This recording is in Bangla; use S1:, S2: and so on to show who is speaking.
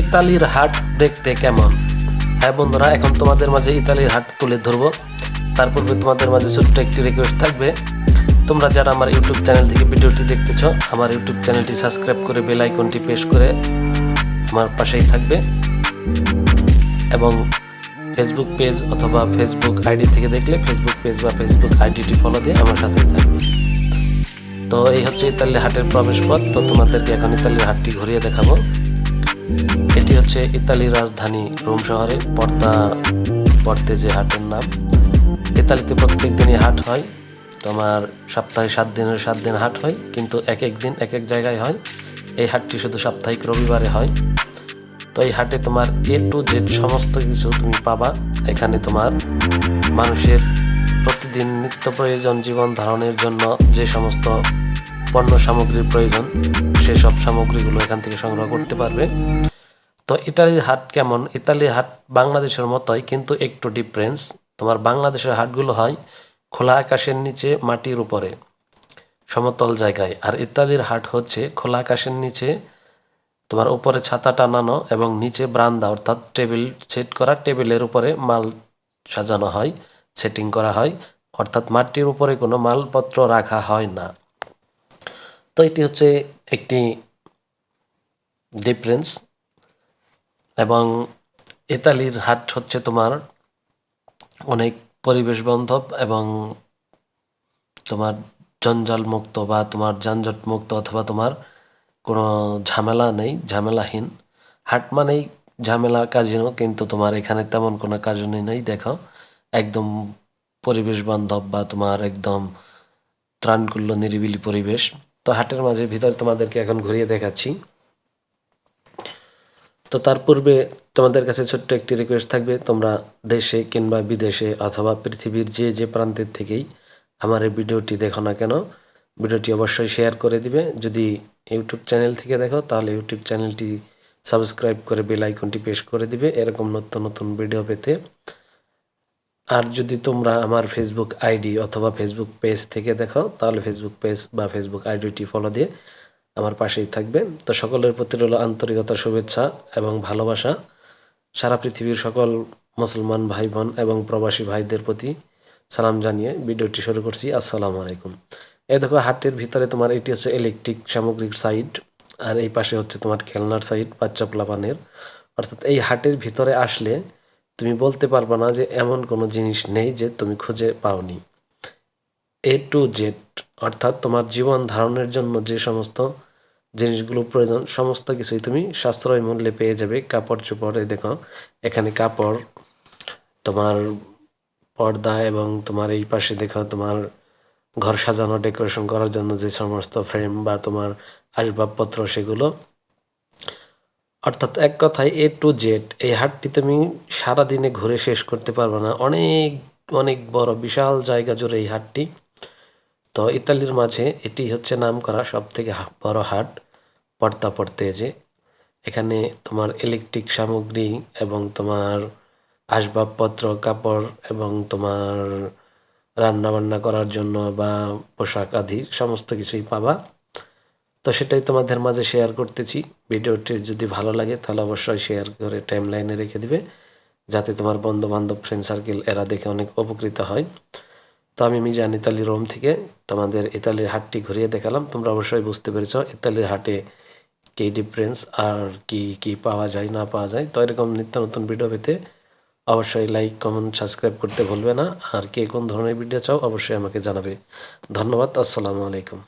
S1: ইতালির হাট দেখতে কেমন? হ্যাঁ বন্ধুরা, এখন তোমাদের মাঝে ইতালির হাট তুলে ধরবো। তার পূর্বে তোমাদের মাঝে ছোট্ট একটি রিকোয়েস্ট থাকবে। তোমরা যারা আমার ইউটিউব চ্যানেল থেকে ভিডিওটি দেখতেছ, আমার ইউটিউব চ্যানেলটি সাবস্ক্রাইব করে বেল আইকনটি প্রেস করে আমার পাশেই থাকবে। এবং ফেসবুক পেজ অথবা ফেসবুক আইডি থেকে দেখলে ফেসবুক পেজ বা ফেসবুক আইডিটি ফলো দিয়ে আমার সাথেই থাকবে। তো এই হচ্ছে ইতালির হাটের প্রবেশ পথ। তো তোমাদেরকে এখন ইতালির হাটটি ঘুরিয়ে দেখাবো। এটি হচ্ছে ইতালির রাজধানী রোম শহরে। পর্দা পড়তে যে হাটের নাম, ইতালিতে প্রত্যেক দিনই হাট হয়। তোমার সপ্তাহে সাত দিনের সাত দিন হাট হয়, কিন্তু এক এক দিন, এক এক জায়গায় হয়। এই হাটটি শুধু সাপ্তাহিক রবিবারে হয়। তো এই হাটে তোমার এ টু জেড সমস্ত কিছু তুমি পাবা। এখানে তোমার মানুষের প্রতিদিন নিত্য প্রয়োজন জীবন ধারণের জন্য যে সমস্ত পণ্য সামগ্রীর প্রয়োজন সেসব সামগ্রীগুলো এখান থেকে সংগ্রহ করতে পারবে। তো ইতালির হাট কেমন? ইতালির হাট বাংলাদেশের মতোই, কিন্তু একটু ডিফারেন্স তোমার বাংলাদেশের হাটগুলো হয় খোলা আকাশের নিচে, মাটির উপরে, সমতল জায়গায়। আর ইতালির হাট হচ্ছে খোলা আকাশের নিচে, তোমার উপরে ছাতা টানানো এবং নিচে ব্রান্দা, অর্থাৎ টেবিল সেট করা, টেবিলের উপরে মাল সাজানো হয়, সেটিং করা হয়, অর্থাৎ মাটির উপরে কোনো মালপত্র রাখা হয় না। তো এটি হচ্ছে একটি ডিফারেন্স এবং ইতালির হাট হচ্ছে তোমার অনেক পরিবেশ বান্ধব এবং তোমার জঞ্জাল মুক্ত বা তোমার যানজট মুক্ত অথবা তোমার কোনো ঝামেলা নেই, ঝামেলাহীন। হাট মানেই ঝামেলা কাজিনো কিন্তু তোমার এখানে তেমন কোনো কাজিনো নেই, দেখো। একদম পরিবেশ বান্ধব বা তোমার একদম ত্রাণকুল্য, নিরিবিলি পরিবেশ। তো হাটের মাঝে ভিতরে তোমাদেরকে এখন ঘুরিয়ে দেখাচ্ছি। তো তার পূর্বে তোমাদের কাছে ছোট্ট একটি রিকোয়েস্ট থাকবে, তোমরা দেশে কিংবা বিদেশে অথবা পৃথিবীর যে যে প্রান্তের থেকেই আমার এই ভিডিওটি দেখো না কেন, ভিডিওটি অবশ্যই শেয়ার করে দিবে। যদি ইউটিউব চ্যানেল থেকে দেখো, তাহলে ইউটিউব চ্যানেলটি সাবস্ক্রাইব করে বেল আইকনটি প্রেস করে দিবে। এরকম নতুন নতুন ভিডিও পেতে। আর যদি তোমরা আমার ফেসবুক আইডি অথবা ফেসবুক পেজ থেকে দেখো, তাহলে ফেসবুক পেজ বা ফেসবুক আইডিটি ফলো দিয়ে আমার পাশেই থাকবে। তো সকলের প্রতি রইল আন্তরিকতা, শুভেচ্ছা এবং ভালোবাসা। সারা পৃথিবীর সকল মুসলমান ভাই বোন এবং প্রবাসী ভাইদের প্রতি সালাম জানিয়ে ভিডিওটি শুরু করছি। আসসালামু আলাইকুম। এই দেখো হাটের ভিতরে তোমার এটি হচ্ছে ইলেকট্রিক সামগ্রিক সাইড আর এই পাশে হচ্ছে তোমার খেলনার সাইড বাচ্চা প্লাবানের অর্থাৎ এই হাটের ভিতরে আসলে তুমি বলতে পারবে না যে এমন কোনো জিনিস নেই যে তুমি খুঁজে পাওনি। এ টু জেড অর্থাৎ তোমার জীবন ধারণের জন্য যে সমস্ত জিনিসগুলো প্রয়োজন, সমস্ত কিছুই তুমি সাশ্রয় মূল্যে পেয়ে যাবে। কাপড় চোপড়ে দেখো, এখানে কাপড়, তোমার পর্দা এবং তোমার এই পাশে দেখো তোমার ঘর সাজানো, ডেকোরেশন করার জন্য যে সমস্ত ফ্রেম বা তোমার আসবাবপত্র সেগুলো অর্থাৎ এক কথায় এ টু জেড এই হাটটি তুমি সারাদিনে ঘুরে শেষ করতে পারবে না। অনেক অনেক বড়, বিশাল জায়গা জুড়ে এই হাটটি। তো ইতালির মাঝে এটি হচ্ছে নাম করা সব থেকে বড় হাট, পর্দা পড়তে যে। এখানে তোমার ইলেকট্রিক সামগ্রী এবং তোমার আসবাবপত্র, কাপড় এবং তোমার রান্না বান্না করার জন্য বা পোশাক আদি সমস্ত কিছুই পাবা। তো সেটাই তোমাদের মাঝে শেয়ার করতেছি। ভিডিওটি যদি ভালো লাগে তাহলে অবশ্যই শেয়ার করে টাইম লাইনে রেখে দিবে, যাতে তোমার বন্ধু বান্ধব ফ্রেন্ড সার্কেল এরা দেখে অনেক উপকৃত হয়। তো আমি মিজান ইতালি রোম থেকে তোমাদের ইতালির হাটটি ঘুরিয়ে দেখালাম। তোমরা অবশ্যই বুঝতে পেরেছ, ইতালির হাটে কী ডিফারেন্স আর কি কি পাওয়া যায়, না পাওয়া যায়। তো এরকম নিত্য নতুন ভিডিও পেতে অবশ্যই লাইক কমেন্ট সাবস্ক্রাইব করতে ভুলবে না। আর কে কোন ধরনের ভিডিও চাও অবশ্যই আমাকে জানাবে। ধন্যবাদ, আসসালামু আলাইকুম।